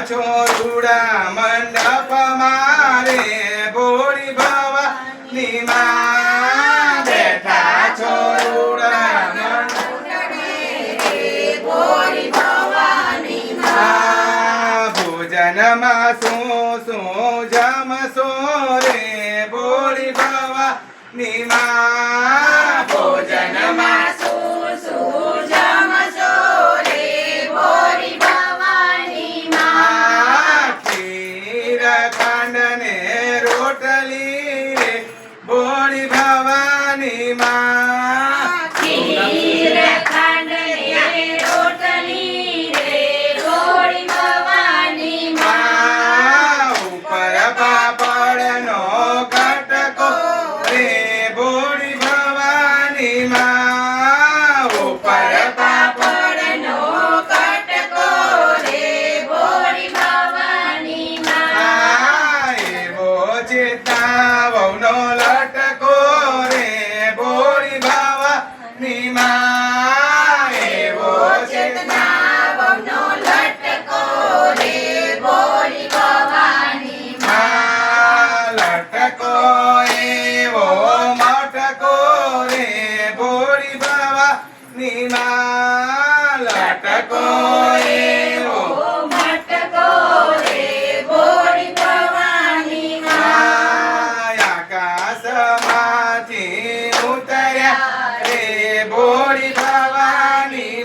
છો ચૂડા મંડપ મારે ભોળી ભવાની માં. બેઠા છો ચૂડા ભોજનમાં શું શું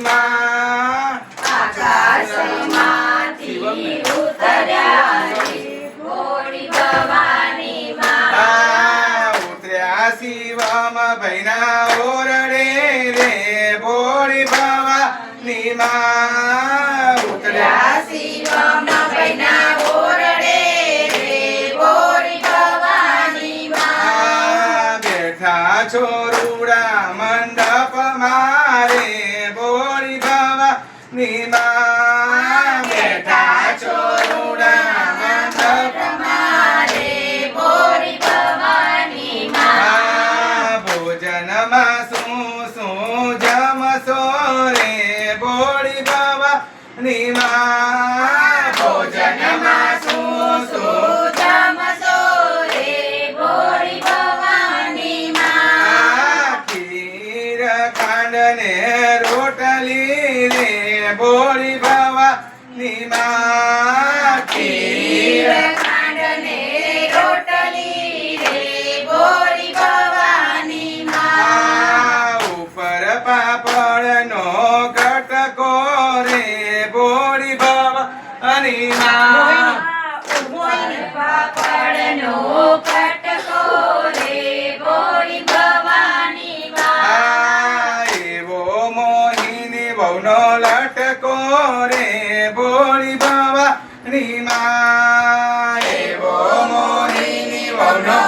માં આ ઉતર્યા શિવમ ભૈના ઓરડે રે ભવાની માં ઉતર્યા શિવમ બૈના ઓરડે રે ગોળી ભવાની માં બેઠા છોરુડા જમશો રે ભોળી ભવાની માં. ભોજનમાં શું શું જમશો રે ગોળી ભવાની માં. ખીર ખાંડ ને ભવાની માં પાપડનો કટકો રે ગોળી ભવાની માં એવો મોહિની ભવનો લટકો રે ભોળી ભવાની માં એવો મોહિની વહુનો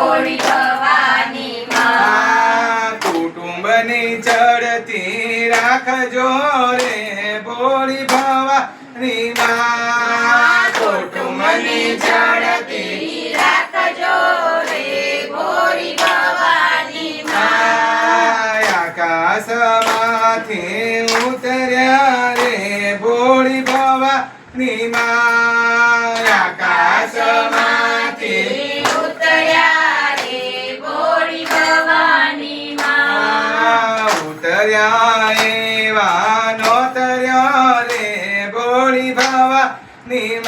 ગોળી ભવાની માં આ કુટુંબની ચડતી રાખજો રે ભોળી ભવાની માં કુટુંબની ચડતી રાખજો રે ગોળી ભવાની માં આકાશમાંથી ઉતર્યા રે ભોળી ભવાની માં આકાશમાંથી ઉતર્યા એવા નોતર્યા રે ભોળી ભવાની